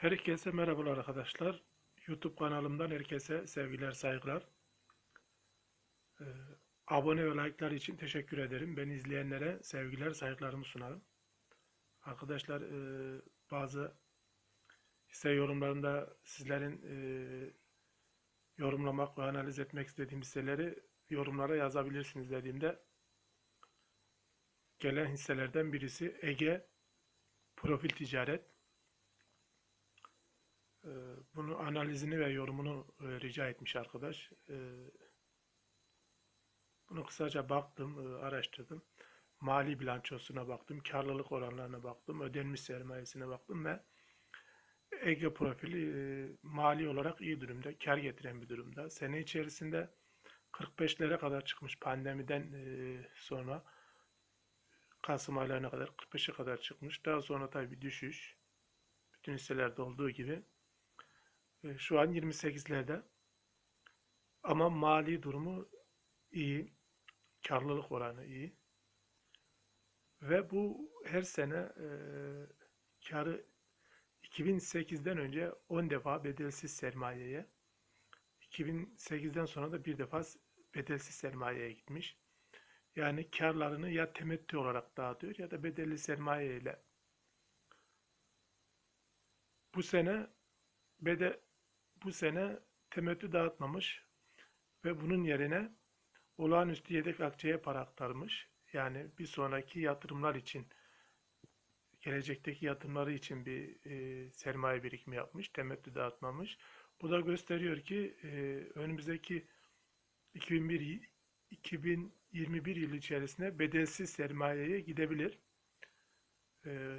Herkese merhabalar arkadaşlar. YouTube kanalımdan herkese sevgiler, saygılar. Ee, abone ve like'lar için teşekkür ederim. Beni izleyenlere sevgiler, saygılarımı sunarım. Arkadaşlar e, bazı hisse yorumlarında sizlerin e, yorumlamak ve analiz etmek istediğim hisseleri yorumlara yazabilirsiniz dediğimde gelen hisselerden birisi Ege Profil Ticaret. Bunu analizini ve yorumunu e, rica etmiş arkadaş. Ee, Bunu kısaca baktım, e, araştırdım. Mali bilançosuna baktım, karlılık oranlarına baktım, ödenmiş sermayesine baktım ve Ege profili e, mali olarak iyi durumda, kar getiren bir durumda. Sene içerisinde 45'lere kadar çıkmış pandemiden e, sonra Kasım aylarına kadar 45'e kadar çıkmış. Daha sonra tabii düşüş. Bütün hisselerde olduğu gibi. E, Şu an 28'lerde. Ama mali durumu iyi. Karlılık oranı iyi. Ve bu her sene e, karı 2008'den önce 10 defa bedelsiz sermayeye, 2008'den sonra da bir defa bedelsiz sermayeye gitmiş. Yani karlarını ya temettü olarak dağıtıyor ya da bedelli sermaye ile. Bu sene bede bu sene temettü dağıtmamış ve bunun yerine olağanüstü yedek akçeye para aktarmış. Yani bir sonraki yatırımlar için gelecekteki yatırımları için bir e, sermaye birikimi yapmış, temettü dağıtmamış. Bu da gösteriyor ki e, önümüzdeki 2001 2021 yılı içerisinde bedelsiz sermayeye gidebilir. E,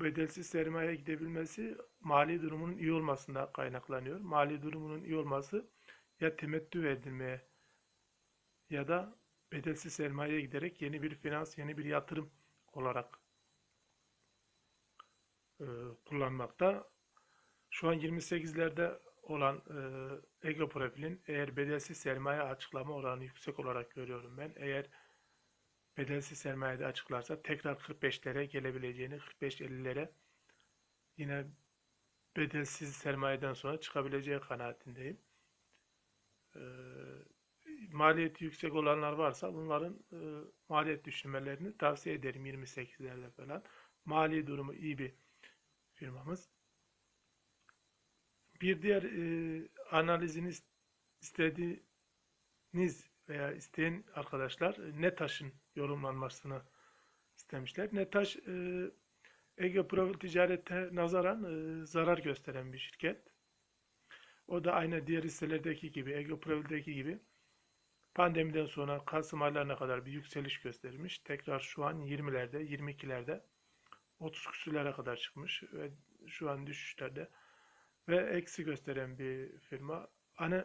bedelsiz sermaye gidebilmesi mali durumunun iyi olmasından kaynaklanıyor. Mali durumunun iyi olması ya temettü verilmeye ya da bedelsiz sermayeye giderek yeni bir finans, yeni bir yatırım olarak e, kullanmakta. Şu an 28'lerde olan e, Ego profilin eğer bedelsiz sermaye açıklama oranı yüksek olarak görüyorum ben. Eğer bedelsiz sermayede açıklarsa tekrar 45'lere gelebileceğini, 45-50'lere yine bedelsiz sermayeden sonra çıkabileceği kanaatindeyim. E, maliyeti yüksek olanlar varsa bunların e, maliyet düşürmelerini tavsiye ederim 28'lerde falan. Mali durumu iyi bir firmamız. Bir diğer e, analizini istediğiniz veya isteyen arkadaşlar e, NETAŞ'ın yorumlanmasını istemişler. NETAŞ e, Ege Profil Ticaret'e nazaran e, zarar gösteren bir şirket. O da aynı diğer hisselerdeki gibi, Ege Profil'deki gibi pandemiden sonra Kasım aylarına kadar bir yükseliş göstermiş. Tekrar şu an 20'lerde, 22'lerde 30 küsürlere kadar çıkmış ve şu an düşüşlerde ve eksi gösteren bir firma. Hani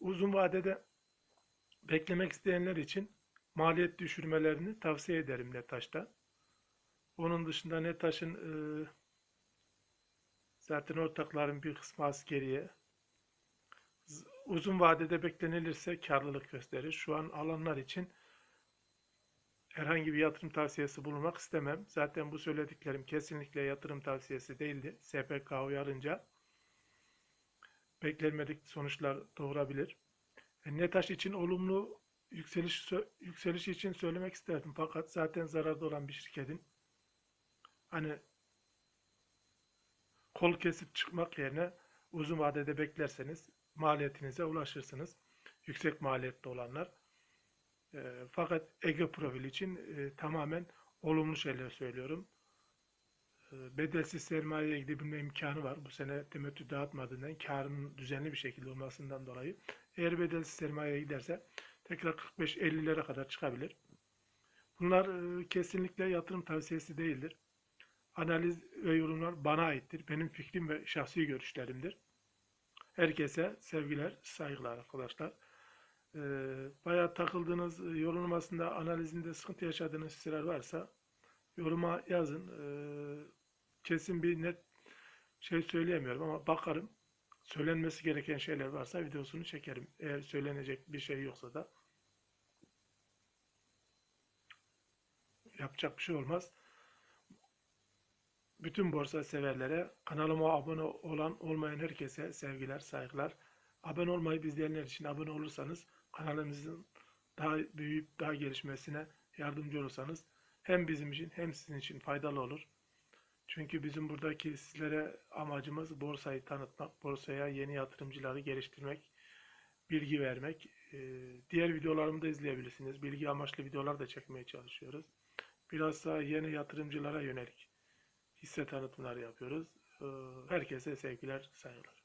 uzun vadede beklemek isteyenler için maliyet düşürmelerini tavsiye ederim Netaş'ta. Onun dışında Netaş'ın e, zaten ortakların bir kısmı askeriye. Uzun vadede beklenilirse karlılık gösterir. Şu an alanlar için herhangi bir yatırım tavsiyesi bulunmak istemem. Zaten bu söylediklerim kesinlikle yatırım tavsiyesi değildi. SPK uyarınca beklenmedik sonuçlar doğurabilir. E, Netaş için olumlu yükseliş yükseliş için söylemek isterdim. Fakat zaten zararda olan bir şirketin hani kol kesip çıkmak yerine uzun vadede beklerseniz maliyetinize ulaşırsınız. Yüksek maliyette olanlar. E, fakat Ege profil için e, tamamen olumlu şeyler söylüyorum. E, bedelsiz sermayeye gidebilme imkanı var. Bu sene temettü dağıtmadığından karının düzenli bir şekilde olmasından dolayı. Eğer bedelsiz sermayeye giderse tekrar 45-50'lere kadar çıkabilir. Bunlar e, kesinlikle yatırım tavsiyesi değildir. Analiz ve yorumlar bana aittir. Benim fikrim ve şahsi görüşlerimdir. Herkese sevgiler, saygılar arkadaşlar. E, bayağı takıldığınız e, yorumlamasında, analizinde sıkıntı yaşadığınız hisseler varsa yoruma yazın. Kesin bir net şey söyleyemiyorum ama bakarım. Söylenmesi gereken şeyler varsa videosunu çekerim. Eğer söylenecek bir şey yoksa da yapacak bir şey olmaz. Bütün borsa severlere, kanalıma abone olan olmayan herkese sevgiler, saygılar. Abone olmayı izleyenler için abone olursanız kanalımızın daha büyüyüp daha gelişmesine yardımcı olursanız hem bizim için hem sizin için faydalı olur. Çünkü bizim buradaki sizlere amacımız borsayı tanıtmak, borsaya yeni yatırımcıları geliştirmek, bilgi vermek. Ee, Diğer videolarımı da izleyebilirsiniz. Bilgi amaçlı videolar da çekmeye çalışıyoruz. Biraz daha yeni yatırımcılara yönelik hisse tanıtımları yapıyoruz. Ee, Herkese sevgiler, saygılar.